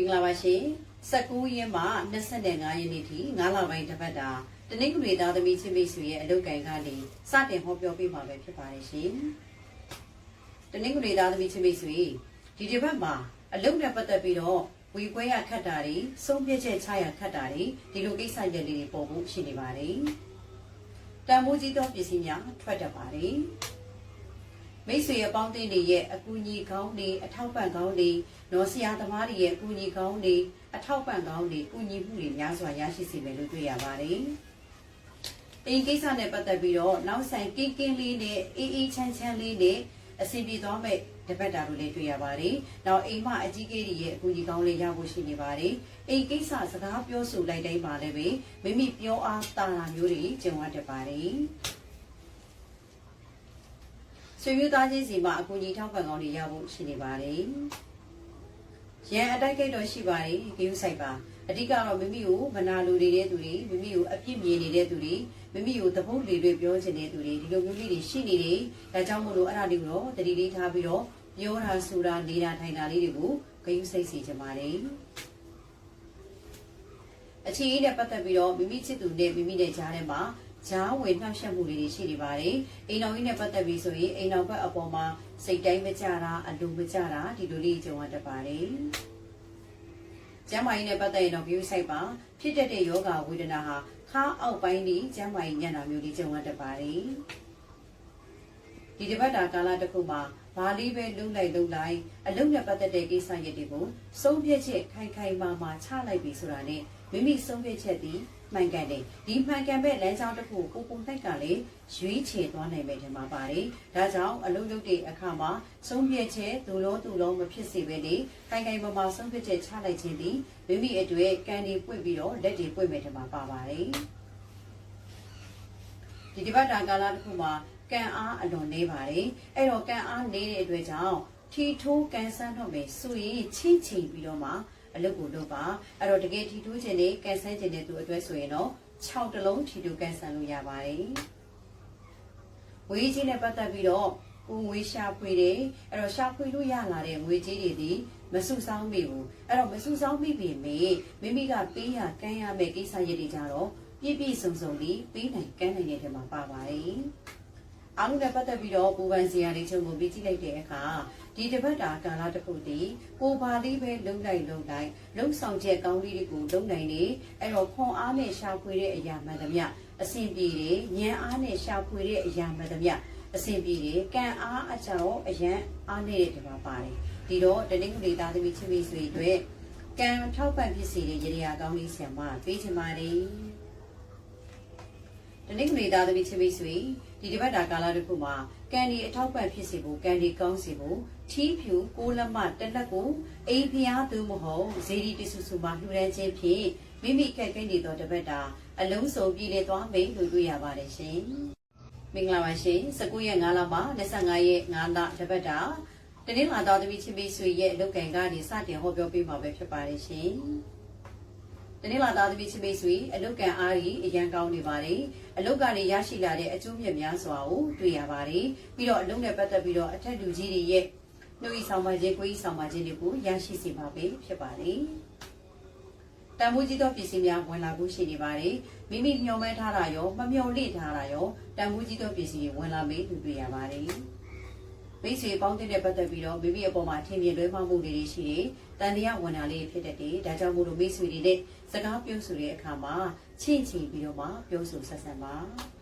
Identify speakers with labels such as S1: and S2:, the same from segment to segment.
S1: င်္ဂလာပါရှင်19ရက်မှ25ရက်နေ့ထိ9လပိုင်းတစ်ပတ်တာတနင်္ဂနွေသားသမီးချင်းမိတ်ဆွေရဲ့အလုပ်ကံကနေစတင်ဟောပြောပေးမှာပဲဖြစ်ပါတယ်ရှင်တနင်္ဂနွေသားသမီးချင်းမိတ်ဆွေဒီတစ်ပတ်မှာအလုပ်နဲ့ပတ်သက်ပြီးတော့ဝီပွဲရခတ်တာတွေဆုံးဖြတ်ချက်ချရခတ်တာတွေဒီလိုကိစ္စရပ်လေးတွေပေါ်ဖို့ရှိနေပါတယ်တန်မိုးကြီးသောပစ္စည်းများထွက်တတ်ပါတယ် မိတ်ဆွေအပေါင်းအသင်းတွေရဲ့အကူအညီကောင်းတွေအထောက်ပံ့ကောင်းတွေနော်ဆရာသမားတွေရဲ့အကူအညီကောင်းတွေအထောက်ပံ့ကောင်းတွေကူညီမှုတွေများစွာရရှိစေမယ်လို့တွေ့ရပါတယ်။ဒီကိစ္စနဲ့ပတ်သက်ပြီးတော့နောက်ဆိုင်ကင်းကင်းလေးနဲ့အေးအေးချမ်းချမ်းလေးနဲ့အစီအပြေသွားမဲ့တပတ်တာတို့လည်းတွေ့ရပါတယ်။နောက်အိမ်မအကြီးကြီးတွေရဲ့အကူအညီကောင်းလေးရဖို့ရှိနေပါတယ်။အိမ်ကိစ္စစကားပြောဆိုလိုက်တိုင်းပါလည်းပဲမိမိပြောအားတာတာမျိုးတွေကျင်ဝတ်တတ်ပါတယ်။ ဆွေမျိုးသားချင်းစီမှာအကူအညီထောက်ပံ့ကောင်းတွေရဖို့ရှိနေပါတယ်။ရန်အတိုက်ကိတ်တော့ရှိပါတယ်ဂယုဆိုင်ပါအဓိကတော့မိမိကိုမနာလိုနေတဲ့သူတွေမိမိကိုအပြစ်မြင်နေတဲ့သူတွေမိမိကိုသဘုတ်လေတွေပြောချင်တဲ့သူတွေဒီလိုမျိုးလေးတွေရှိနေတယ်ဒါကြောင့်မို့လို့အဲ့ဒါလေးကိုတော့တတိလေးထားပြီးတော့ပြောတာဆိုတာနေတာထိုင်တာလေးတွေကိုဂယုစိတ်စီချင်ပါတယ်အခြေအနေနဲ့ပတ်သက်ပြီးတော့မိမိချစ်သူနဲ့မိမိနဲ့ကြားထဲမှာ ဂျားဝင်နှောက်ယှက်မှုတွေရှိနေပါတယ်အိမ်တော်ကြီးနဲ့ပတ်သက်ပြီးဆိုရင်အိမ်တော်ဘက်အပေါ်မှာစိတ်တိုင်းမကြတာအလိုမကြတာဒီလိုလေးကြုံရတတ်ပါတယ်ကျမ်းမာရေးနဲ့ပတ်သက်ရင်တော့ view site ပါဖြစ်တတ်တဲ့ယောဂဝေဒနာဟာခါအောက်ပိုင်းကြီးကျမ်းမာရေးညံ့တာမျိုးလေးကြုံရတတ်ပါတယ်ဒီတစ်ပတ်တာကာလတစ်ခုမှာဘာလေးပဲလုံလိုက်လုံလိုက်အလုံးနဲ့ပတ်သက်တဲ့ကိစ္စရပ်တွေကိုစုံပြည့်ချက်ခိုင်ခိုင်မာမာချလိုက်ပြီဆိုတာနဲ့မိမိစုံပြည့်ချက်ဒီ မှန်ကန်တယ်ဒီမှန်ကန်မဲ့လမ်းကြောင်းတစ်ခုကိုပုံတိုက်ကလည်းရွေးချယ်သွားနိုင်မယ်ဒီမှာပါတယ်ဒါကြောင့်အလုံးလုံးတွေအခါမှာဆုံးဖြတ်ချက်သူလုံးသူလုံးမဖြစ်စေဘဲနေခိုင်ခိုင်မာမာဆုံးဖြတ်ချက်ချလိုက်ခြင်းဒီမိမိအတွေ့ကံတွေပွင့်ပြီးတော့လက်တွေပွင့်မယ်ဒီမှာပါပါတယ်ဒီဒီဘတ်တာကာလတစ်ခုမှာကံအားအလွန်နေပါတယ်အဲ့တော့ကံအားနေတဲ့အတွက်ကြောင့်ထီထိုးကန်ဆန်းတော့မယ်ဆိုရင်ချင်းချင်းပြီးတော့မှ အလုပ်ကိုလုပ်ပါအဲ့တော့တကယ်ထီထိုးခြင်းနဲ့ကန်ဆန်းခြင်းနဲ့သူအတွက်ဆိုရင်တော့6တလုံးထီထိုးကန်ဆန်းလို့ရပါတယ်ဝေးကြီးနဲ့ပတ်သက်ပြီးတော့ကိုငွေရှာဖွေတယ်အဲ့တော့ရှာဖွေလို့ရလာတဲ့ငွေကြီးတွေဒီမစုဆောင်းမိဘူးအဲ့တော့မစုဆောင်းမိပြီမေမိမိကပေးရကမ်းရမယ့်ကိစ္စရည်တွေကြတော့ပြည့်ပြည့်စုံစုံလေးပေးနိုင်ကမ်းနိုင်တဲ့ထဲမှာပါပါတယ်အားလုံးနဲ့ပတ်သက်ပြီးတော့ပူပန်စီယာလေးချုပ်ကိုပြီးကြည့်လိုက်တဲ့အခါ ဒီတစ်ပတ်တာကာလတစ်ခုတည်းကိုပါလေးပဲလုံလိုက်လုံလိုက်လုံဆောင်ချက်ကောင်းလေးတွေကိုလုံနိုင်နေအဲ့တော့ခွန်အားနဲ့ရှာဖွေတဲ့အရာမှန်သမျှအဆင်ပြေတယ်ဉာဏ်အားနဲ့ရှာဖွေတဲ့အရာမှန်သမျှအဆင်ပြေတယ်ကံအားအကြောင်းအရန်အားနေတဲ့ဒီမှာပါတယ်ဒီတော့တနင်္ဂနွေသားသမီးချင်းမိတ်ဆွေအတွက်ကံထောက်ပံ့ဖြစ်စေတဲ့ရေရာကောင်းလေးဆံမပေးချင်ပါတယ်တနင်္ဂနွေသားသမီးချင်းမိတ်ဆွေဒီတစ်ပတ်တာကာလတစ်ခုမှာကန်ဒီအထောက်ပံ့ဖြစ်စေဖို့ကန်ဒီကောင်းစေဖို့ ထီးဖြူကိုလက်မတက်လက်ကိုအိမ်ဖျားသူမဟုတ်ဇေဒီတဆူဆူမှာလှူဒန်းခြင်းဖြင့်မိမိကဲ့ကိန်းနေသောတစ်ပတ်တာအလုံးစုံပြည်လေသွားမိန်လို့တွေ့ရပါတယ်ရှင်မင်္ဂလာပါရှင်19ရက်5လမှာ25ရက်5လတစ်ပတ်တာတနင်္လာတော်သမီးချင်းမိတ်ဆွေရဲ့အလုပ်ကံကနေစတင်ဟောပြောပေးမှာပဲဖြစ်ပါတယ်ရှင်တနင်္လာသားသမီးချင်းမိတ်ဆွေအလုတ်ကန်အားကြီးအရန်ကောင်းနေပါတယ်အလုတ်ကနေရရှိလာတဲ့အကျိုးမြတ်များစွာကိုတွေ့ရပါတယ်ပြီးတော့အလုတ်နဲ့ပတ်သက်ပြီးတော့အထက်လူကြီးတွေရဲ့ နှုတ်ဤဆောင်ပါခြင်းကိုယ်ဤဆောင်ပါခြင်းတွေကိုရရှိစေပါပဲဖြစ်ပါတယ်တန်ဖိုးကြီးသောပစ္စည်းများဝင်လာဖို့ရှိနေပါတယ်မိမိမျှော်မှန်းထားတာရောမမျှော်လင့်ထားတာရောတန်ဖိုးကြီးသောပစ္စည်းတွေဝင်လာမေးလို့တွေ့ရပါတယ်မိတ်ဆွေပေါင်းတဲ့ပတ်သက်ပြီးတော့မိမိအပေါ်မှာထင်မြင်လွဲမှားမှုတွေရှိတယ်။တန်တရားဝင်တာလေးဖြစ်တတ်တယ်။ဒါကြောင့်မို့လို့မိတ်ဆွေတွေနဲ့စကားပြောဆိုတဲ့အခါမှာချင့်ချင်ပြီးတော့မှပြောဆိုဆက်ဆံပါ။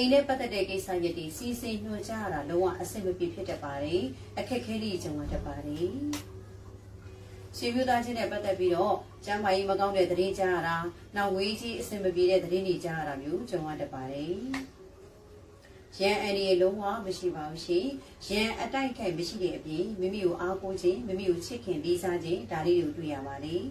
S1: အိမ်နဲ့ပတ်သက်တဲ့ကိစ္စရပ်တွေစီစဉ်ညွှန်ကြားရတာလုံးဝအဆင်မပြေဖြစ်တတ်ပါတယ်။အခက်ခဲလေးကြုံရတတ်ပါတယ်။ရှင်ပြသားချင်းနဲ့ပတ်သက်ပြီးတော့ကျမ်းမာရေးမကောင်းတဲ့သတင်းကြားရတာ၊နောက်ဝေးကြီးအဆင်မပြေတဲ့သတင်းတွေကြားရတာမျိုးကြုံရတတ်ပါတယ်။ရန်အန်ဒီရဲ့လုံးဝမရှိပါဘူးရှင်ရန်အတိုက်ခိုက်မရှိတဲ့အပြင်မိမိကိုအားကိုးခြင်းမိမိကိုချစ်ခင်လေးစားခြင်းဒါလေးတွေကိုတွေ့ရပါတယ်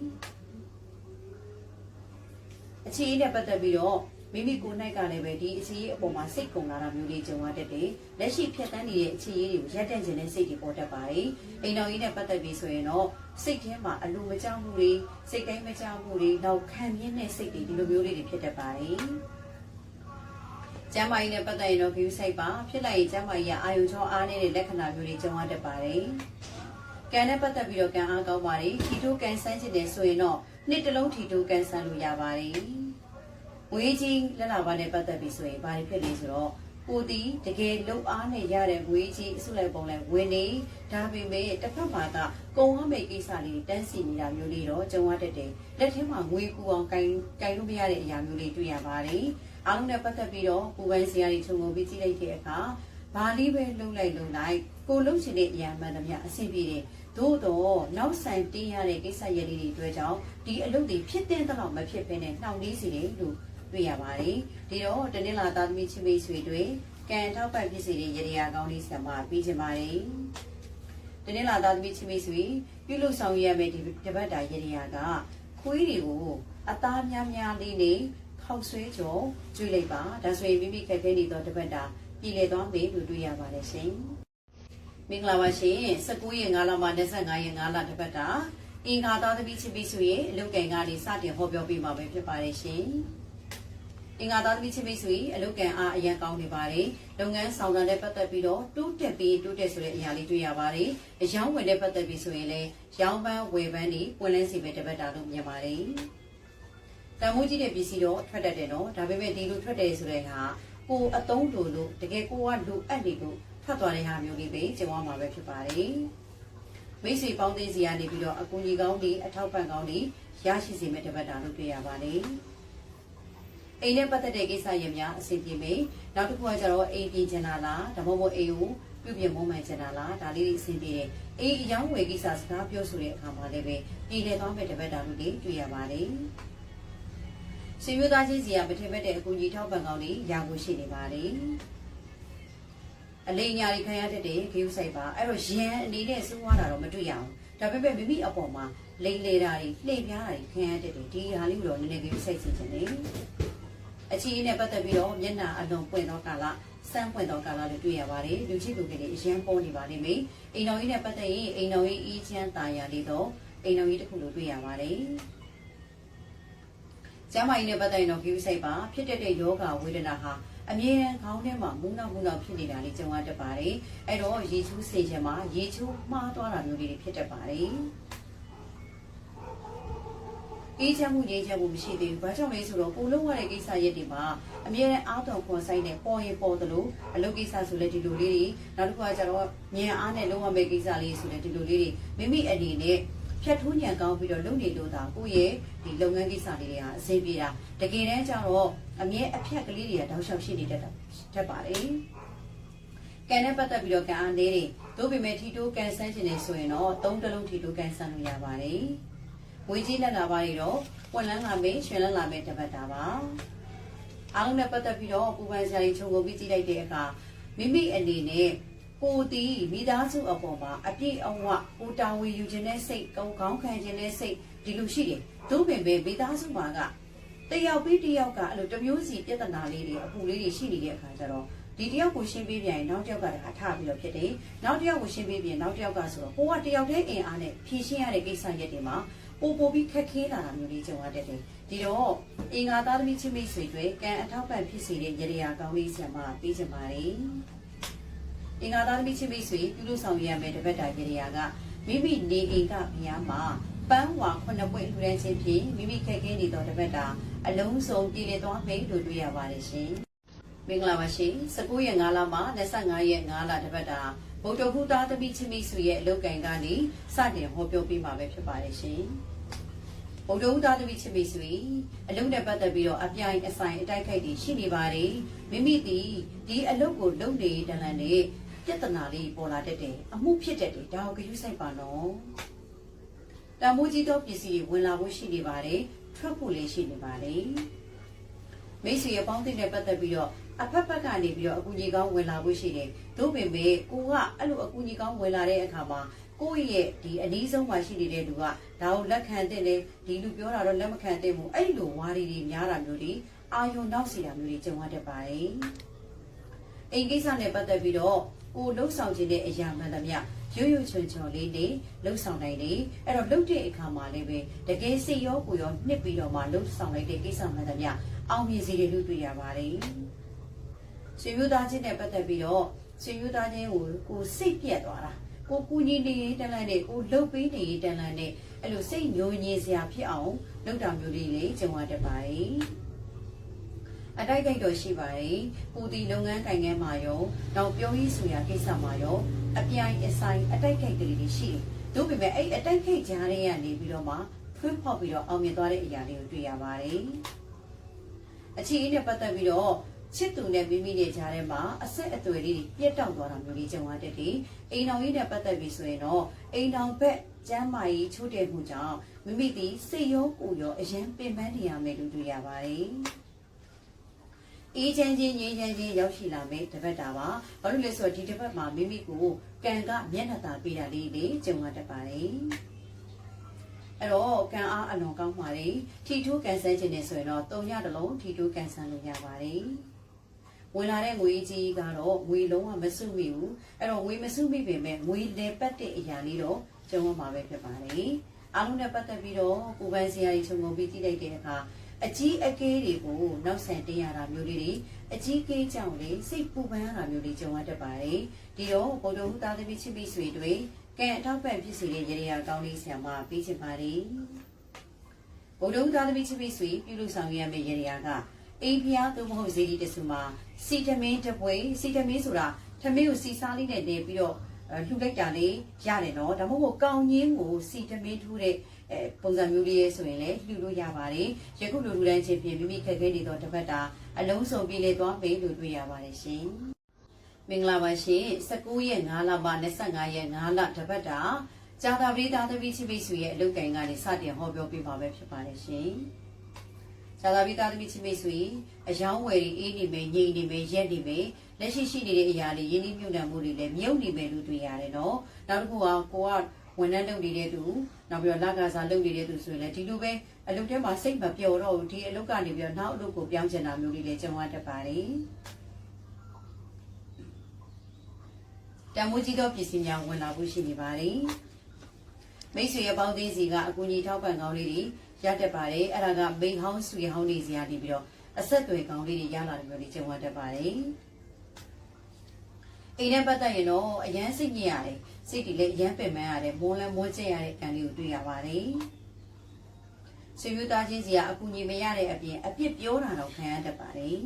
S1: အခြေအနေနဲ့ပတ်သက်ပြီးတော့ မိမိကိုယ်၌ကလည်းပဲဒီအခြေအနေအပေါ်မှာစိတ်ကုန်လာတာမျိုးလေးကြုံရတတ်တယ်လက်ရှိဖြတ်တန်းနေတဲ့အခြေအနေတွေကိုရပ်တန့်ခြင်းနဲ့စိတ်တွေပေါ်တတ်ပါတယ်အိမ်တော်ကြီးနဲ့ပတ်သက်ပြီးဆိုရင်တော့စိတ်ထဲမှာအလိုမကြောက်မှုတွေစိတ်တိုင်းမကြောက်မှုတွေနောက်ခံမြင့်တဲ့စိတ်တွေဒီလိုမျိုးလေးတွေဖြစ်တတ်ပါတယ်ကျမ်းမာရေးနဲ့ပတ်သက်ရင်တော့ view site ပါဖြစ်လိုက်ရင်ကျမ်းမာရေးကအာယုံချောအားနေတဲ့လက္ခဏာမျိုးတွေကြုံရတတ်ပါတယ်ကံနဲ့ပတ်သက်ပြီးတော့ကံအားကောင်းပါတယ်ထီတိုးကံဆန်းခြင်းတယ်ဆိုရင်တော့နှစ်တစ်လုံးထီတိုးကံဆန်းလို့ရပါတယ် ငွေကြီးလက်လာပါနဲ့ပတ်သက်ပြီးဆိုရင်ဘာတွေဖြစ်လဲဆိုတော့ကိုတီတကယ်လုံအားနဲ့ရတဲ့ငွေကြီးအစုလိုက်ပုံလိုက်ဝင်နေဒါပေမဲ့တစ်ဖက်မှာကကုံဝမ်းမိတ်ကိစ္စလေးတန်းစီနေတာမျိုးလေးတော့ကြုံရတတ်တယ်လက်ထဲမှာငွေကူအောင်ကင်ကင်လို့မရတဲ့အရာမျိုးလေးတွေ့ရပါတယ်အားလုံးနဲ့ပတ်သက်ပြီးတော့ပူပန်းစရာတွေခြုံငုံပြီးကြည့်လိုက်တဲ့အခါဘာလေးပဲလုံလိုက်လုံလိုက်ကိုလုံချင်တဲ့အရာမှန်သမျှအဆင်ပြေတယ်သို့တော့နောက်ဆိုင်တင်းရတဲ့ကိစ္စရည်လေးတွေတွေ့ကြောင်းဒီအလုပ်တွေဖြစ်တဲ့တော့မဖြစ်ဘဲနဲ့နှောင့်နှေးစီတယ်လို့ တွေ့ရပါတယ်ဒီတော့တနင်္လာသားသမီးချင်းမိတ်ဆွေတွေကံထောက်ပတ်ဖြစ်စေတဲ့ရည်ရကောင်းလေးဆက်မှာပြီးချင်ပါတယ်တနင်္လာသားသမီးချင်းမိတ်ဆွေပြုလုပ်ဆောင်ရမယ့်ဒီတပတ်တာရည်ရကခွေးတွေကိုအသားများများလေးနဲ့ခောက်ဆွဲကြောကျွေးလိုက်ပါဒါဆိုရင်မိမိခက်ခဲနေသောတပတ်တာပြည်လေသွားမယ်လို့တွေ့ရပါတယ်ရှင်မင်္ဂလာပါရှင်19ရက်5လမှ25ရက်5လတပတ်တာအင်္ဂါသားသမီးချင်းပြီးဆိုရင်အလုတ်ကင်ကနေစတင်ဟောပြောပေးမှာပဲဖြစ်ပါတယ်ရှင် အင်္ဂါသားသမီးချင်းမိတ်ဆွေအလုတ်ကံအားအရန်ကောင်းနေပါတယ်လုပ်ငန်းဆောင်တာနဲ့ပတ်သက်ပြီးတော့တိုးတက်ပြီးတိုးတက်ဆိုတဲ့အရာလေးတွေ့ရပါတယ်အယောင်းဝင်တဲ့ပတ်သက်ပြီးဆိုရင်လည်းရောင်းပန်းဝယ်ပန်းတွေပွင့်လင်းစီပဲတပတ်တာလို့မြင်ပါတယ်တန်မိုးကြီးတဲ့ပစ္စည်းတော့ထွက်တတ်တယ်နော်ဒါပေမဲ့ဒီလိုထွက်တယ်ဆိုတဲ့ဟာကိုအတုံးလို့လို့တကယ်ကိုကလိုအပ်နေလို့ထွက်သွားတဲ့ဟာမျိုးလေးပဲကျင်ဝမှာပဲဖြစ်ပါတယ်မိတ်ဆွေပေါင်းသိစီကနေပြီးတော့အကူကြီးကောင်းတွေအထောက်ပံ့ကောင်းတွေရရှိစေမယ့်တပတ်တာလို့တွေ့ရပါတယ် အိမ်နဲ့ပတ်သက်တဲ့ကိစ္စရများအဆင်ပြေမယ်နောက်တစ်ခုကကျတော့အိမ်ပြင်ချင်တာလားဒါမှမဟုတ်အိမ်ကိုပြုပြင်မုံမှန်ချင်တာလားဒါလေးတွေအဆင်ပြေတယ်အိမ်အယောင်းဝယ်ကိစ္စစကားပြောဆိုတဲ့အခါမှာလည်းပဲပြည်လည်သွားမယ့်တပတ်တာလို့တွေတွေ့ရပါတယ်ဆွေမျိုးသားချင်းစီကမထင်မဲ့တဲ့အကူကြီးထောက်ပံ့ကောင်းတွေရဖို့ရှိနေပါတယ်အလိညာတွေခံရတတ်တဲ့ဂိူးဆိုင်ပါအဲ့တော့ရန်အနေနဲ့စိုးွားတာတော့မတွေ့ရအောင်ဒါပေမဲ့မိမိအပေါ်မှာလိမ်လေတာတွေလှည့်ပြားတာတွေခံရတတ်တယ်ဒီဟာလေးကိုတော့နည်းနည်းဂိူးဆိုင်စီခြင်းနေ အချီအနဲ့ပတ်သက်ပြီးတော့မျက်နှာအလုံးပွင့်သောကာလစမ်းပွင့်သောကာလလို့တွေ့ရပါတယ်လူချိသူတွေအရင်ပေါ်နေပါလိမ့်မယ်အိမ်တော်ကြီးနဲ့ပတ်သက်ရင်အိမ်တော်ကြီးအေးချမ်းတာယာလေးတော့အိမ်တော်ကြီးတစ်ခုလို့တွေ့ရပါတယ်ကျမ်းမာရေးနဲ့ပတ်သက်ရင်တော့ဂိူးဆိုင်ပါဖြစ်တတ်တဲ့ယောဂဝေဒနာဟာအမြဲတမ်းခေါင်းထဲမှာမူးနောက်မူးနောက်ဖြစ်နေတာလေးကြုံရတတ်ပါတယ်အဲ့တော့ရေချိုးစေခြင်းမှာရေချိုးမှားသွားတာမျိုးလေးတွေဖြစ်တတ်ပါတယ် အေးချမ်းမှုငြိမ်းချမ်းမှုမရှိသေးဘူး။ဘာကြောင့်လဲဆိုတော့ကိုလုံးရတဲ့ကိစ္စရက်တွေမှာအမြဲတမ်းအားတော်ခွန်ဆိုင်နဲ့ပေါ်ရင်ပေါ်သလိုအလုပ်ကိစ္စဆိုလဲဒီလိုလေးတွေနောက်တစ်ခုကကျတော့ဉာဏ်အားနဲ့လုံးဝမဲ့ကိစ္စလေးဆိုလဲဒီလိုလေးတွေမိမိအနေနဲ့ဖြတ်ထိုးညံကောင်းပြီးတော့လုပ်နေလို့သာကိုယ့်ရဲ့ဒီလုပ်ငန်းကိစ္စလေးတွေဟာအဆင်ပြေတာတကယ်တမ်းကျတော့အမြဲအဖြတ်ကလေးတွေကတောက်လျှောက်ရှိနေတတ်တာတတ်ပါတယ်ကံနဲ့ပတ်သက်ပြီးတော့ကံအားနေတယ်တို့ပေမဲ့ထီတိုးကန်ဆန်းခြင်းနေဆိုရင်တော့သုံးတလုံးထီတိုးကန်ဆန်းလို့ရပါတယ် ဝေကြီးလက်လာပါတွေတော့ပွင့်လန်းလာမယ်ရွှင်လန်းလာမယ်တပတ်တာပါအားလုံးနဲ့ပတ်သက်ပြီးတော့ပူပန်စရာကြီးခြုံငုံပြီးကြည့်လိုက်တဲ့အခါမိမိအနေနဲ့ကိုတီမိသားစုအပေါ်မှာအပြည့်အဝကိုတာဝန်ယူခြင်းနဲ့စိတ်ကောင်းကောင်းခံခြင်းနဲ့စိတ်ဒီလိုရှိတယ်။တို့ပင်ပဲမိသားစုမှာကတယောက်ပြီးတယောက်ကအဲ့လိုတမျိုးစီပြဿနာလေးတွေအပူလေးတွေရှိနေတဲ့အခါကျတော့ဒီတယောက်ကိုရှင်းပေးပြန်ရင်နောက်တယောက်ကတခါထပြီးတော့ဖြစ်တယ်။နောက်တယောက်ကိုရှင်းပေးပြန်နောက်တယောက်ကဆိုတော့ကိုကတယောက်တည်းအင်အားနဲ့ဖြည့်ရှင်းရတဲ့ကိစ္စရက်တွေမှာ ပို့ပို့ပြီးခက်ခဲလာတာမျိုးလေးကြုံရတတ်တယ်။ဒီတော့အင်္ဂါသားသမီးချင်းမိတ်ဆွေတွေကံအထောက်ပံ့ဖြစ်စေတဲ့ရေရာကောင်းလေးဆံမပေးချင်ပါတယ်။အင်္ဂါသားသမီးချင်းမိတ်ဆွေပြုလို့ဆောင်ရမယ်တပတ်တာရေရာကမိမိနေအိမ်ကဘုရားမှာပန်းဝါခုနှစ်ပွင့်လှူဒန်းခြင်းဖြင့်မိမိခက်ခဲနေသောတပတ်တာအလုံးစုံပြည်လည်သွားမယ်လို့တွေ့ရပါတယ်ရှင်။ မင်္ဂလာပါရှင်။19ရက်5လမှ25ရက်5လတပတ်တာဗုဒ္ဓဟူသားသမီးချင်းမိတ်ဆွေရဲ့အလုတ်ကင်ကနေစတင်ဟောပြောပေးမှာပဲဖြစ်ပါတယ်ရှင်။ဗုဒ္ဓဟူသားသမီးချင်းမိတ်ဆွေအလုတ်နဲ့ပတ်သက်ပြီးတော့အပြိုင်အဆိုင်အတိုက်ခိုက်တွေရှိနေပါတယ်။မိမိဒီဒီအလုတ်ကိုလုံနေတန်လန်နဲ့ပြဿနာလေးပေါ်လာတတ်တယ်။အမှုဖြစ်တတ်တယ်။ဒါကိုကြည့်ဆိုင်ပါနော်။တမိုးကြီးသောပစ္စည်းတွေဝင်လာဖို့ရှိနေပါတယ်ထွက်ဖို့လည်းရှိနေပါတယ်မိတ်ဆွေအပေါင်းအသင်းနဲ့ပတ်သက်ပြီးတော့ အဖက်ဖက်ကနေပြီးတော့အကူကြီးကောင်းဝင်လာဖို့ရှိတယ်တို့ပင်ပဲကိုကအဲ့လိုအကူကြီးကောင်းဝင်လာတဲ့အခါမှာကိုယ့်ရဲ့ဒီအနည်းဆုံးမှရှိနေတဲ့လူကဒါကိုလက်ခံတဲ့လေဒီလူပြောတာတော့လက်မခံတဲ့ဘူးအဲ့လိုဝါရီတွေများတာမျိုးတွေအာယုံနောက်စီတာမျိုးတွေကြုံရတတ်ပါတယ်အိမ်ကိစ္စနဲ့ပတ်သက်ပြီးတော့ကိုလှုပ်ဆောင်ခြင်းတဲ့အရာမှန်သမျှရွရွချွန်ချွန်လေးနေလှုပ်ဆောင်နိုင်တယ်အဲ့တော့လှုပ်တဲ့အခါမှာလည်းပဲတကယ်စိတ်ရောကိုယ်ရောနှစ်ပြီးတော့မှလှုပ်ဆောင်လိုက်တဲ့ကိစ္စမှန်သမျှအောင်မြင်စေတယ်လို့တွေ့ရပါတယ် ဆွေမျိုးသားချင်းနဲ့ပတ်သက်ပြီးတော့ဆွေမျိုးသားချင်းကိုကိုစိတ်ပြက်သွားတာကိုကူညီနေရင်တန်လန့်နဲ့ကိုလှုပ်ပေးနေရင်တန်လန့်နဲ့အဲ့လိုစိတ်ညိုညင်စရာဖြစ်အောင်လုပ်တာမျိုးလေးလေးကြုံရတတ်ပါတယ်အတိုက်ခိုက်တော့ရှိပါတယ်ပူတီလုပ်ငန်းကိုင်ငန်းမှာရောနောက်ပြောရေးဆိုရာကိစ္စမှာရောအပြိုင်အဆိုင်အတိုက်ခိုက်ကလေးတွေရှိတယ်တို့ပေမဲ့အဲ့အတိုက်ခိုက်ကြားတွေကနေပြီးတော့မှဖွင့်ဖောက်ပြီးတော့အောင်မြင်သွားတဲ့အရာလေးကိုတွေ့ရပါတယ်အခြေအနေနဲ့ပတ်သက်ပြီးတော့ ချစ်သူနဲ့မိမိနဲ့ကြားထဲမှာအဆက်အသွယ်လေးတွေပြတ်တောက်သွားတာမျိုးလေးကြုံရတတ်တယ်အိမ်တော်ကြီးနဲ့ပတ်သက်ပြီးဆိုရင်တော့အိမ်တော်ဘက်ကျမ်းမာရေးချိုးတယ်မှုကြောင့်မိမိဒီစိတ်ရောကိုယ်ရောအရင်ပင်ပန်းနေရမယ်လို့တွေ့ရပါတယ်အေးချမ်းချင်းငြိမ်းချမ်းချင်းရောက်ရှိလာမယ်တပတ်တာပါဘာလို့လဲဆိုတော့ဒီတပတ်မှာမိမိကိုကံကမျက်နှာသာပေးတာလေးလေးကြုံရတတ်ပါတယ်အဲ့တော့ကံအားအလွန်ကောင်းပါတယ်ထီထိုးကန်ဆန်းခြင်းနဲ့ဆိုရင်တော့တုံရတလုံးထီထိုးကန်ဆန်းလို့ရပါတယ် ဝင်လာတဲ့ငွေကြီးကတော့ငွေလုံးဝမစုမိဘူးအဲ့တော့ငွေမစုမိပေမဲ့ငွေလေပတ်တဲ့အရာလေးတော့ကျုံရမှာပဲဖြစ်ပါတယ်အားလုံးနဲ့ပတ်သက်ပြီးတော့ကိုပန်းစရာကြီးခြုံငုံပြီးကြည့်လိုက်တဲ့အခါအကြီးအကဲတွေကိုနောက်ဆန်တင်ရတာမျိုးလေးတွေအကြီးကဲကြောင့်လေစိတ်ပူပန်ရတာမျိုးလေးကြုံရတတ်ပါတယ်ဒီတော့ဗုဒ္ဓဟူသားသမီးချစ်ပြီးဆွေတွေကံအထောက်ပံ့ဖြစ်စေတဲ့ရေရာကောင်းလေးဆံမှာပြီးချင်ပါတယ်ဗုဒ္ဓဟူသားသမီးချစ်ပြီးဆွေပြုလုပ်ဆောင်ရမယ့်ရေရာက အိမ်ဖျားသို့မဟုတ်ဇေဒီတဆူမှာစီတမင်းတပွဲစီတမင်းဆိုတာထမင်းကိုစီစားလေးနဲ့နေပြီးတော့လှူလိုက်တာလေးရတယ်နော်ဒါမှမဟုတ်ကောင်းကြီးကိုစီတမင်းထိုးတဲ့အဲပုံစံမျိုးလေးဆိုရင်လည်းလှူလို့ရပါတယ်ယခုလိုလူတိုင်းချင်းဖြင့်မိမိခက်ခဲနေသောတပတ်တာအလုံးစုံပြေလေသွားမယ်လို့တွေ့ရပါတယ်ရှင်မင်္ဂလာပါရှင်19ရက်5လမှ25ရက်5လတပတ်တာဇာတာပရိသသမီးချိပိစုရဲ့အလုပ်ကိုင်ကနေစတင်ဟောပြောပေးပါပဲဖြစ်ပါတယ်ရှင် ဇာတာပရိသသမီးချိပိစုအယောင်းဝယ်တွေအေးနေမယ်ငြိမ်နေမယ်ရက်နေမယ်လက်ရှိရှိနေတဲ့အရာတွေရင်းနှီးမြှုပ်နှံမှုတွေလည်းမြုပ်နေမယ်လို့တွေ့ရတယ်နော်နောက်တစ်ခုကကိုကဝန်ထမ်းလုပ်နေတဲ့သူနောက်ပြီးတော့လကစားလုပ်နေတဲ့သူဆိုရင်လည်းဒီလိုပဲအလုပ်ထဲမှာစိတ်မပျော်တော့ဘူးဒီအလုပ်ကနေပြီးတော့နောက်အလုပ်ကိုပြောင်းချင်တာမျိုးလေးလည်းကြုံရတတ်ပါတယ်တံမိုးကြီးသောပစ္စည်းများဝင်လာဖို့ရှိနေပါတယ်မိတ်ဆွေရဲ့ပေါင်းသင်းစီကအကူကြီးထောက်ပံ့ကောင်းလေးတွေ ရတတ်ပါတယ်အဲ့ဒါကမိန်ဟောင်းဆွေဟောင်းနေစီကနေပြီးတော့အဆက်အသွယ်ကောင်းလေးတွေရလာတယ်မျိုးလေးကြုံရတတ်ပါတယ်အိမ်နဲ့ပတ်သက်ရင်တော့အရန်စိတ်ညစ်ရတယ်စိတ်တွေလည်းအရန်ပင်ပန်းရတယ်မွန်းလဲမွန်းကျက်ရတဲ့ကံလေးကိုတွေ့ရပါတယ်ဆွေမျိုးသားချင်းစီကအကူညီမရတဲ့အပြင်အပြစ်ပြောတာတော့ခံရတတ်ပါတယ်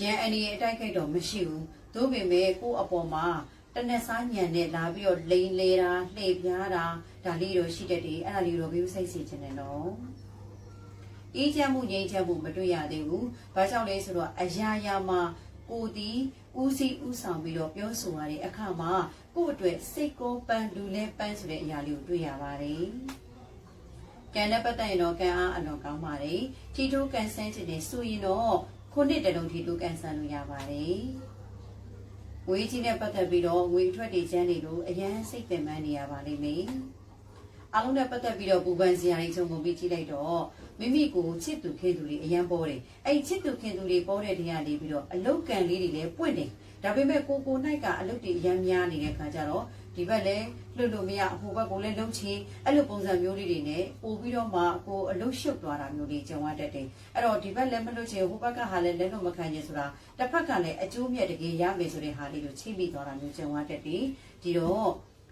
S1: ရန်အနေအတိုက်ခိုက်တော့မရှိဘူးသို့ပေမဲ့ကိုယ့်အပေါ်မှာ တနက်စားညံနဲ့လာပြီးတော့လိန်လေတာလှည့်ပြားတာဒါလေးတော့ရှိတတ်တယ်အဲ့ဒါလေးတော့ဘယ်လိုစိတ်စီချင်တယ်နော်အေးချမ်းမှုငြိမ်းချမ်းမှုမတွေ့ရသေးဘူး။ဘာကြောင့်လဲဆိုတော့အရာရာမှာကိုဒီဦးစီးဦးဆောင်ပြီးတော့ပြောဆိုရတဲ့အခါမှာကိုယ့်အတွက်စိတ်ကောပန်းလူလဲပန်းဆိုတဲ့အရာလေးကိုတွေ့ရပါတယ်။ကံနဲ့ပတ်သက်ရင်တော့ကံအားအလွန်ကောင်းပါတယ်။ထီထိုးကန်ဆန်းခြင်းနဲ့ဆိုရင်တော့ခုနှစ်တလုံးထီထိုးကန်ဆန်းလို့ရပါတယ်။ ငွေကြီးနဲ့ပတ်သက်ပြီးတော့ငွေထွက်တွေကျန်းနေလို့အရန်စိတ်ပင်ပန်းနေရပါလိမ့်မယ်။အလုံးနဲ့ပတ်သက်ပြီးတော့ပူပန်စရာတွေချုံပုံပြီးကြည့်လိုက်တော့မိမိကိုချစ်သူခင်သူတွေအရန်ပေါ်တယ်အဲ့ချစ်သူခင်သူတွေပေါ်တဲ့တရားလေးပြီးတော့အလုတ်ကန်လေးတွေလည်းပွင့်တယ်ဒါပေမဲ့ကိုကိုနိုင်ကအလုတ်တွေအရန်များနေတဲ့ခါကျတော့ ဒီဘက်လည်းလွတ်လို့မရဟိုဘက်ကိုလည်းလှုပ်ချင်အဲ့လိုပုံစံမျိုးလေးတွေနဲ့ပို့ပြီးတော့မှကိုအလုတ်ရှုပ်သွားတာမျိုးလေးကြုံရတတ်တယ်အဲ့တော့ဒီဘက်လည်းမလွတ်ချင်ဟိုဘက်ကဟာလည်းလက်လို့မခံချင်ဆိုတာတစ်ဖက်ကလည်းအကျိုးမြတ်တကယ်ရမယ်ဆိုတဲ့ဟာလေးကိုချိမိသွားတာမျိုးကြုံရတတ်တယ်ဒီတော့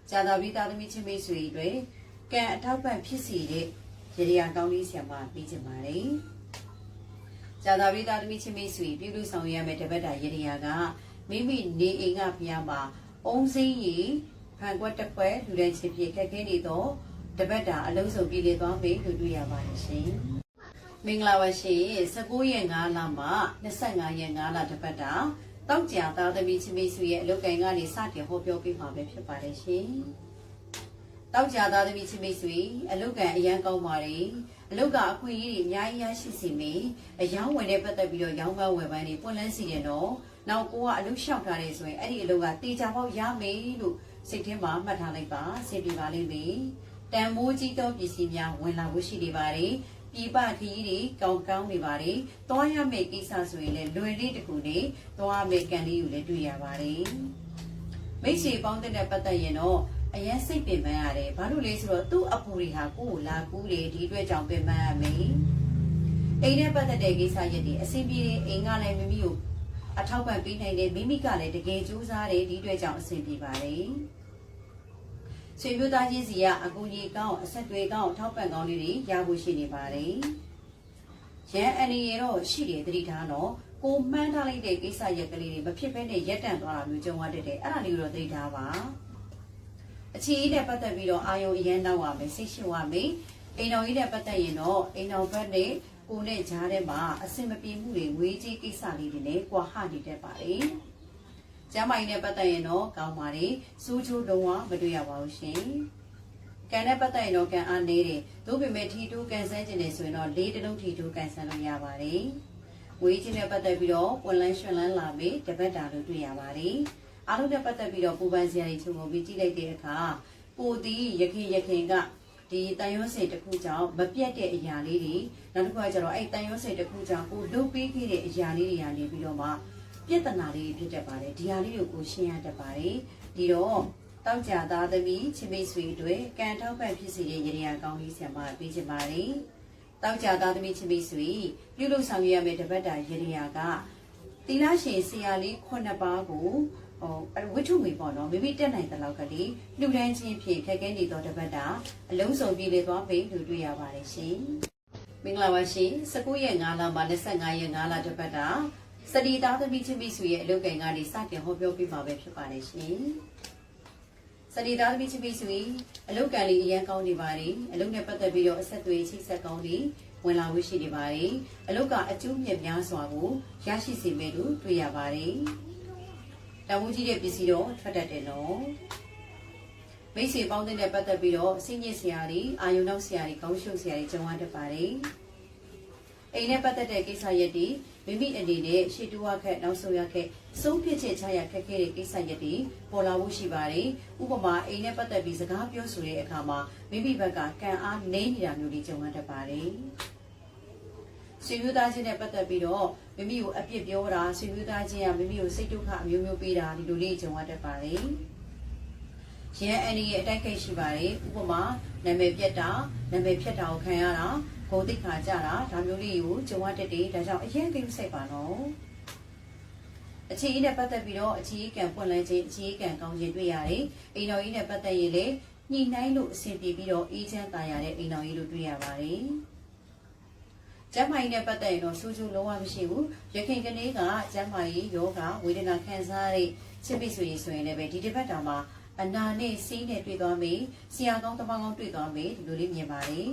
S1: ဇာတာပိသားသမီးချင်းမိတ်ဆွေတွေကံအထောက်ပံ့ဖြစ်စီတဲ့ရေဒီယာကောင်းလေးဆရာမပြီးချင်ပါတယ်။ဇာတာပိသားသမီးချင်းမိတ်ဆွေပြုလို့ဆောင်ရမယ့်တပတ်တာရေဒီယာကမိမိနေအိမ်ကဖျားမှာအုံစိမ့်ရီ ဖန်ကွက်တစ်ခွက်လူတိုင်းချင်းဖြစ်ခက်ခဲနေတော့တပတ်တာအလုံးစုံပြည်လေသွားမယ်လို့တွေ့ရပါတယ်ရှင်။မင်္ဂလာပါရှင်19ရက်5လမှ25ရက်5လတပတ်တာတောက်ကြသားသမီးချင်းမိတ်ဆွေရဲ့အလုပ်ကိုင်ကနေစတင်ဟောပြောပေးမှာပဲဖြစ်ပါတယ်ရှင်။တောက်ကြသားသမီးချင်းမိတ်ဆွေအလုပ်ကန်အရန်ကောင်းပါတယ်။အလုပ်ကအခွင့်အရေးတွေအများကြီးရရှိစီမယ်။အယောင်းဝင်တဲ့ပတ်သက်ပြီးတော့ရောင်းပန်းဝယ်ပန်းတွေပွင့်လန်းစီတယ်နော်။နောက်ကိုကအလုပ်လျှောက်ထားတယ်ဆိုရင်အဲ့ဒီအလုပ်ကတေချာပေါက်ရမယ်လို့ စိတ်ထဲမှာမှတ်ထားလိုက်ပါ။စိတ်ပြပါလိမ့်မယ်။တန်မိုးကြီးသောပစ္စည်းများဝင်လာဖို့ရှိနေပါတယ်။ပြပခရီးတွေကောင်းကောင်းနေပါတယ်။သွားရမယ့်ကိစ္စဆိုရင်လည်းလွယ်လေးတစ်ခုနဲ့သွားမယ့်ကံလေးကိုလည်းတွေ့ရပါတယ်။မိတ်ဆွေပေါင်းတဲ့ပတ်သက်ရင်တော့အရင်စိတ်ပင်ပန်းရတယ်ဘာလို့လဲဆိုတော့သူ့အပူတွေဟာကိုယ့်ကိုလာကူးတယ်ဒီအတွက်ကြောင့်ပင်ပန်းရမယ်အိမ်နဲ့ပတ်သက်တဲ့ကိစ္စရက်တွေအဆင်ပြေတယ်အိမ်ကလည်းမိမိကိုအထောက်ပံ့ပေးနိုင်တယ်မိမိကလည်းတကယ်ကြိုးစားတယ်ဒီအတွက်ကြောင့်အဆင်ပြေပါတယ် ဆွေမျိုးသားချင်းစီကအကူကြီးကောင်းအဆက်တွေကောင်းထောက်ပံ့ကောင်းလေးတွေရဖို့ရှိနေပါတယ်ရန်အနေရတော့ရှိတယ်တတိထားတော့ကိုမှန်းထားလိုက်တဲ့ကိစ္စရက်ကလေးတွေမဖြစ်ဘဲနဲ့ရက်တန့်သွားတာမျိုးကြုံရတတ်တယ်အဲ့ဒါလေးကိုတော့တတိထားပါအခြေအနဲ့ပတ်သက်ပြီးတော့အာယုံအရန်နောက်ရမယ်စိတ်ရှိရမယ်အိမ်တော်ကြီးနဲ့ပတ်သက်ရင်တော့အိမ်တော်ဘက်နဲ့ကိုနဲ့ကြားထဲမှာအဆင်မပြေမှုတွေဝေးကြီးကိစ္စလေးတွေနဲ့ကွာဟနေတတ်ပါတယ် ကျမ်းမာရေးနဲ့ပတ်သက်ရင်တော့ကောင်းပါတယ်စိုးချိုးလုံးဝမတွေ့ရပါဘူးရှင်ကံနဲ့ပတ်သက်ရင်တော့ကံအားနေတယ်သို့ပေမဲ့ထီတိုးကန်ဆန်းခြင်းနေဆိုရင်တော့လေးတစ်လုံးထီတိုးကန်ဆန်းလို့ရပါတယ်ဝေးခြင်းနဲ့ပတ်သက်ပြီးတော့ပွန်လန်းရွှင်လန်းလာမေတပတ်တာလို့တွေ့ရပါတယ်အားလုံးနဲ့ပတ်သက်ပြီးတော့ပူပန်စရာတွေချုပ်ကုန်ပြီးကြည့်လိုက်တဲ့အခါပိုသည်ရခင်ရခင်ကဒီတန်ရုံးစိတ်တစ်ခုကြောင့်မပြတ်တဲ့အရာလေးတွေနောက်တစ်ခုကကျတော့အဲ့တန်ရုံးစိတ်တစ်ခုကြောင့်ကိုလုတ်ပေးခဲ့တဲ့အရာလေးတွေကနေပြီးတော့မှ ပြဿနာလေးတွေဖြစ်တတ်ပါတယ်ဒီဟာလေးကိုကိုရှင်းရတတ်ပါတယ်ဒီတော့တောက်ကြသားသမီးချစ်မိတ်ဆွေတွေကံထောက်ပံ့ဖြစ်စေတဲ့ရေရာကောင်းလေးဆံမပေးချင်ပါတယ်တောက်ကြသားသမီးချစ်မိတ်ဆွေပြုလုပ်ဆောင်ရမယ့်တပတ်တာရေရာကသီလရှင်ဆရာလေး9ပါးကိုဟိုဝိထုငွေပေါ့နော်မိမိတက်နိုင်တဲ့လောက်ကလေးလှူဒန်းခြင်းဖြင့်ခက်ခဲနေသောတပတ်တာအလုံးစုံပြည့်လေသွားပြီလို့တွေ့ရပါတယ်ရှင်မင်္ဂလာပါရှင်19ရက်5လမှာ25ရက်5လတပတ်တာ စတီသားသမီးချင်းမိစုရဲ့အလုပ်ကိန်းကနေစတင်ဟောပြောပြပါပဲဖြစ်ပါတယ်ရှင်စတီသားသမီးချင်းမိစုအလုပ်ကံလေးအရန်ကောင်းနေပါတယ်အလုပ်နဲ့ပတ်သက်ပြီးတော့အဆက်အသွေးချိတ်ဆက်ကောင်းပြီးဝင်လာဝရှိနေပါတယ်အလုပ်ကအကျိုးမြတ်များစွာကိုရရှိစေမယ်လို့တွေ့ရပါတယ်တဝူးကြီးတဲ့ပစ္စည်းတော့ထွက်တတ်တယ်နော်မိတ်ဆွေပေါင်းတဲ့ပတ်သက်ပြီးတော့စင်ညစ်ဆရာတွေအာယုံနောက်ဆရာတွေကောင်းရှုပ်ဆရာတွေကြုံရတတ်ပါတယ် အိမ်နဲ့ပတ်သက်တဲ့ကိစ္စရက်တွေမိမိအနေနဲ့ရှေ့တူဝခက်နောက်ဆုံးရခက်ဆုံးဖြတ်ချက်ချရခက်ခဲတဲ့ကိစ္စရက်တွေပေါ်လာဖို့ရှိပါတယ်ဥပမာအိမ်နဲ့ပတ်သက်ပြီးစကားပြောဆိုတဲ့အခါမှာမိမိဘက်ကကံအားနည်းနေတာမျိုးတွေကြုံရတတ်ပါတယ်ဆွေမျိုးသားချင်းနဲ့ပတ်သက်ပြီးတော့မိမိကိုအပြစ်ပြောတာဆွေမျိုးသားချင်းကမိမိကိုစိတ်ဒုက္ခအမျိုးမျိုးပေးတာဒီလိုလေးကြုံရတတ်ပါတယ်ရန်အန်ဒီရဲ့အတိုက်ခိုက်ရှိပါတယ်ဥပမာနာမည်ပြတ်တာနာမည်ဖြတ်တာကိုခံရတာ ဂုံတိတ်ခါကြတာဒါမျိုးလေးကိုကြုံရတတ်တယ်ဒါကြောင့်အရင်ကိစ္စပါနော်အခြေအနဲ့ပတ်သက်ပြီးတော့အခြေအကံပွင့်လန်းခြင်းအခြေအကံကောင်းခြင်းတွေ့ရတယ်အိမ်တော်ကြီးနဲ့ပတ်သက်ရင်လည်းညှိနှိုင်းလို့အဆင်ပြေပြီးတော့အေးချမ်းသာရတဲ့အိမ်တော်ကြီးလို့တွေ့ရပါတယ်ကျမ်းမာရေးနဲ့ပတ်သက်ရင်တော့စူးစူးလုံးဝမရှိဘူးရခင်ကနေ့ကကျမ်းမာရေးယောဂဝေဒနာခံစားရတဲ့ချစ်ပိဆိုရင်ဆိုရင်လည်းပဲဒီတစ်ပတ်တာမှာအနာနဲ့စီးနဲ့တွေ့သွားမေးဆရာကောင်းတမကောင်းတွေ့သွားမေးဒီလိုလေးမြင်ပါတယ်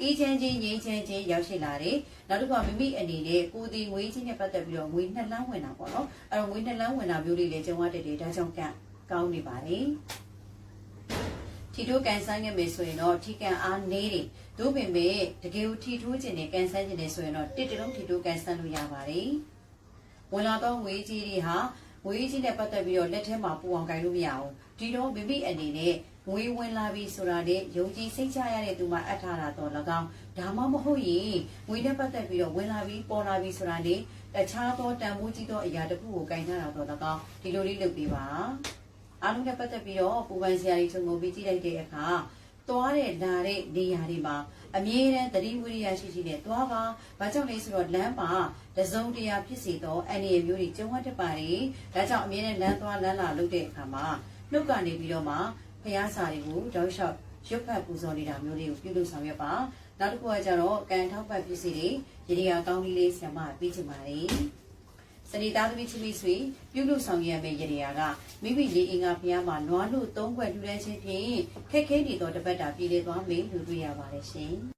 S1: အေးချမ်းချင်းငြိမ်းချမ်းချင်းရောက်ရှိလာတယ်နောက်တစ်ခါမိမိအနေနဲ့ကိုယ်ဒီငွေချင်းနဲ့ပတ်သက်ပြီးတော့ငွေနှစ်လန်းဝင်တာပေါ့နော်အဲ့တော့ငွေနှစ်လန်းဝင်တာမျိုးလေးလည်းကြုံရတတ်တယ်ဒါကြောင့်ကံကောင်းနေပါတယ်ထီထိုးကန်ဆန်းခဲ့မယ်ဆိုရင်တော့ထီကန်အားနေတယ်။သို့ပေမဲ့တကယ်ကိုထီထိုးခြင်းနဲ့ကန်ဆန်းခြင်းနဲ့ဆိုရင်တော့တစ်တလုံးထီထိုးကန်ဆန်းလို့ရပါတယ်။ဝင်လာတော့ငွေကြီးတွေဟာငွေကြီးနဲ့ပတ်သက်ပြီးတော့လက်ထဲမှာပူအောင်ကင်လို့မရဘူး။ဒီတော့မိမိအနေနဲ့ ငွေဝင်လာပြီဆိုတာနဲ့ယုံကြည်စိတ်ချရတဲ့သူမှအပ်ထားတာတော့၎င်းဒါမှမဟုတ်ရင်ငွေနဲ့ပတ်သက်ပြီးတော့ဝင်လာပြီပေါ်လာပြီဆိုတာနဲ့တခြားသောတန်ဖိုးကြီးသောအရာတစ်ခုကိုကင်ထားတာတော့၎င်းဒီလိုလေးလုပ်ပေးပါ။အားလုံးနဲ့ပတ်သက်ပြီးတော့ပူပန်စရာတွေချုံငုံပြီးကြည့်လိုက်တဲ့အခါသွားတဲ့လာတဲ့နေရာတွေမှာအမြဲတမ်းသတိဝိရိယရှိရှိနဲ့သွားပါ။ဘာကြောင့်လဲဆိုတော့လမ်းမှာတစုံတရာဖြစ်စေသောအန္တရာယ်မျိုးတွေကြုံရတတ်ပါတယ်။ဒါကြောင့်အမြဲတမ်းလမ်းသွားလမ်းလာလုပ်တဲ့အခါမှာနှုတ်ကနေပြီးတော့မှ ဖျားစာတွေကိုတောက်လျှောက်ရုပ်ဖတ်ပူဇော်နေတာမျိုးတွေကိုပြုလုပ်ဆောင်ရပါ။နောက်တစ်ခုကကျတော့ကံထောက်ပတ်ပစ္စည်းတွေရေဒီယာကောင်းလေးလေးဆံမပေးချင်ပါတယ်။စနေသားသမီးချင်းလေးဆွေပြုလုပ်ဆောင်ရမယ့်ရေဒီယာကမိမိလေးအင်္ဂါဖျားမှာနွားလို့သုံးခွက်လှူဒန်းခြင်းဖြင့်ခက်ခဲနေသောတပတ်တာပြည်လေသွားမယ်လို့တွေ့ရပါတယ်ရှင်။